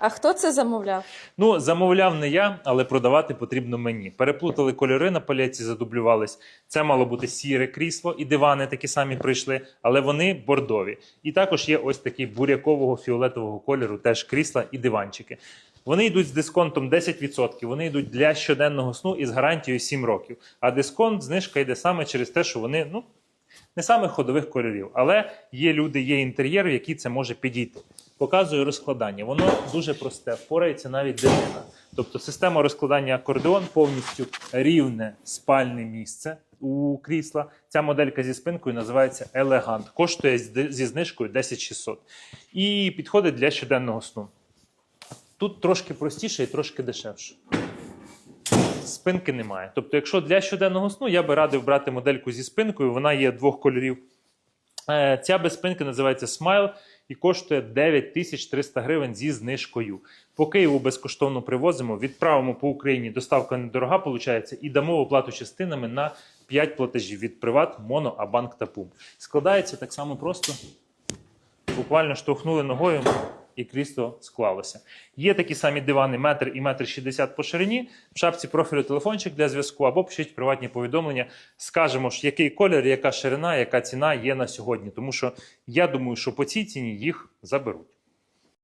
А хто це замовляв? Ну, замовляв не я, але продавати потрібно мені. Переплутали кольори на палеті, задублювались. Це мало бути сіре крісло, і дивани такі самі прийшли, але вони бордові. І також є ось такі бурякового фіолетового кольору, теж крісла і диванчики. Вони йдуть з дисконтом 10%, вони йдуть для щоденного сну і з гарантією 7 років. А дисконт, знижка йде саме через те, що вони ну, не самих ходових кольорів. Але є люди, є інтер'єр, в який це може підійти. Показую розкладання. Воно дуже просте, впорається навіть дитина. Тобто система розкладання акордеон повністю рівне спальне місце у крісла. Ця моделька зі спинкою називається Елегант. Коштує зі знижкою 10600 і підходить для щоденного сну. Тут трошки простіше і трошки дешевше. Спинки немає. Тобто, якщо для щоденного сну, я би радив брати модельку зі спинкою, вона є двох кольорів. Е, Ця без спинки називається Smile і коштує 9300 гривень зі знижкою. По Києву безкоштовно привозимо, відправимо по Україні. Доставка недорога виходить, і дамо оплату частинами на 5 платежів від Приват, Моно, Абанк та Пум. Складається так само просто. Буквально штовхнули ногою і крісло склалося. Є такі самі дивани метр і метр шістдесят по ширині. В шапці профілю телефончик для зв'язку або пишіть приватні повідомлення. Скажемо ж, який колір, яка ширина, яка ціна є на сьогодні. Тому що я думаю, що по цій ціні їх заберуть.